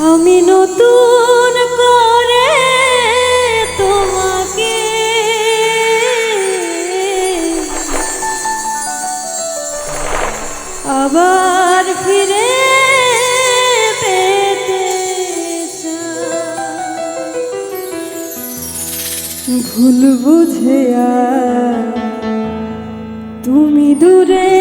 আমি নতুন করে তোমাকে। আবার ফিরে পেতে ভুল বুঝে তুমি দূরে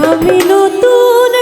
আমি নতুন